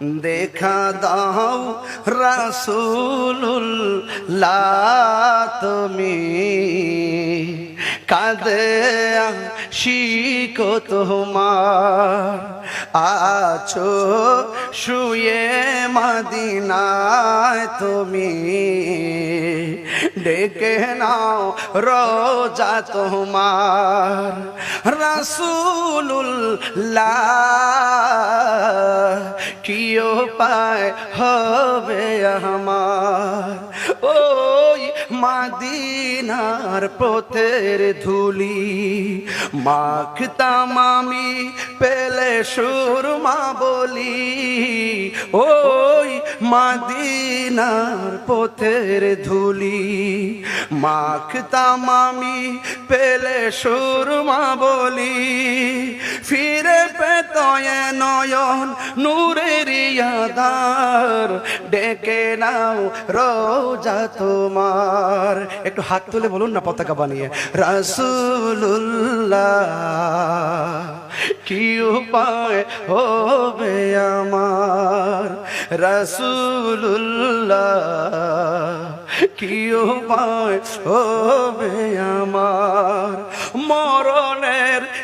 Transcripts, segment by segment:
দেখা দাও রাসুল্লাহ তুমি কাঁদে শিকো তোমার আছো শুয়ে মদিনায় তুমি ডেকে নাও রোজা তোমার রাসুল্লাহ কি উপায় হবে আমার। ওই মাদিনার পথের ধুলি, মাখতাম আমি পেলে সুরমা বলি। ওই মাদিনার পথের ধুলি, মাখতাম আমি পেলে সুরমা বলি। ফিরে পেতয়ে নয়ন নূরের ইয়াদার ডেকে নাও রোজা তোমার। একটু হাত তুলে বলুন না পতাকা বানিয়ে। রাসুল্লাহ কি উপায় হবে আমার? রাসুল্লাহ কি উপায় হবে আমার?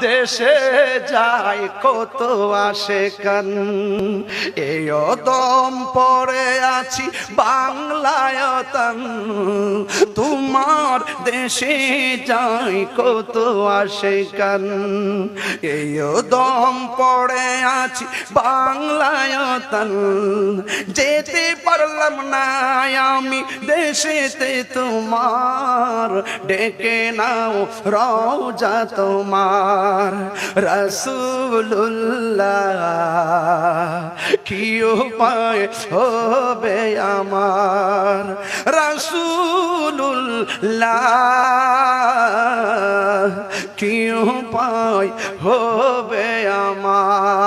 দেশে যাই কত আসে কান এই দম পরে আছি বাংলায়তন তোমার দেশে যাই কত আসে কান এই দম পড়ে আছি বাংলায়তন যেতে পারলাম না আমি দেশেতে তোমার। ডেকে নাও রওজা তোমার। রসুল্লাহ কি উপায় হবে আমার? রসুল্লাহ কি উপায় হবে আমার?